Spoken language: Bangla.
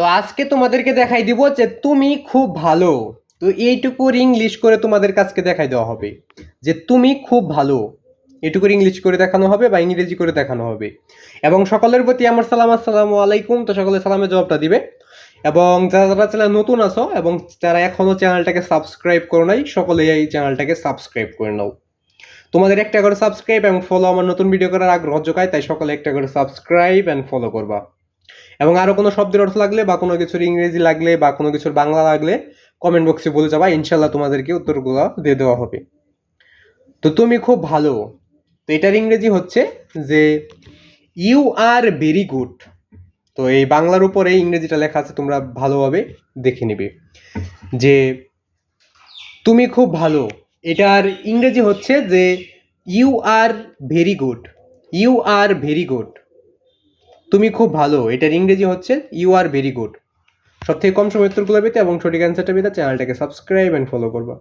তো আজকে তোমাদেরকে দেখাই দিব যে তুমি খুব ভালো। তো এইটুকুর ইংলিশ করে তোমাদের কাছকে দেখাই দেওয়া হবে। যে তুমি খুব ভালো। এটুকুর ইংলিশ করে দেখানো হবে বা ইংরেজি করে দেখানো হবে। এবং সকলের প্রতি আমার সালাম, আসসালামু আলাইকুম। তো সকলে সালামের জবাবটা দিবে। এবং যারা যারা চ্যানেল নতুন আছো এবং যারা এখনও চ্যানেলটাকে সাবস্ক্রাইব করো নাই সকলে এই চ্যানেলটাকে সাবস্ক্রাইব করে নাও। তোমাদের একটা করে সাবস্ক্রাইব এবং ফলো আমার নতুন ভিডিও করার আগ্রহ যোগায় তাই সকলে একটা করে সাবস্ক্রাইব অ্যান্ড ফলো করবা। এবং আরও কোনো শব্দের অর্থ লাগলে বা কোনো কিছুর ইংরেজি লাগলে বা কোনো কিছুর বাংলা লাগলে কমেন্ট বক্সে বলে যাবা ইনশাল্লাহ তোমাদেরকে উত্তরগুলো দিয়ে দেওয়া হবে। তো তুমি খুব ভালো। তো এটার ইংরেজি হচ্ছে যে ইউ আর ভেরি গুড তো এই বাংলার উপরে ইংরেজিটা লেখা আছে, তোমরা ভালোভাবে দেখে নিবে। যে, তুমি খুব ভালো। এটার ইংরেজি হচ্ছে যে you are very good you are very good তুমি খুব ভালো। এটার ইংরেজি হচ্ছে ইউ আর ভেরি গুড সব থেকে কম সময় উত্তরগুলো পেতে এবং সঠিক অ্যান্সারটা পেতে চ্যানেলটাকে সাবস্ক্রাইব অ্যান্ড ফলো করবা।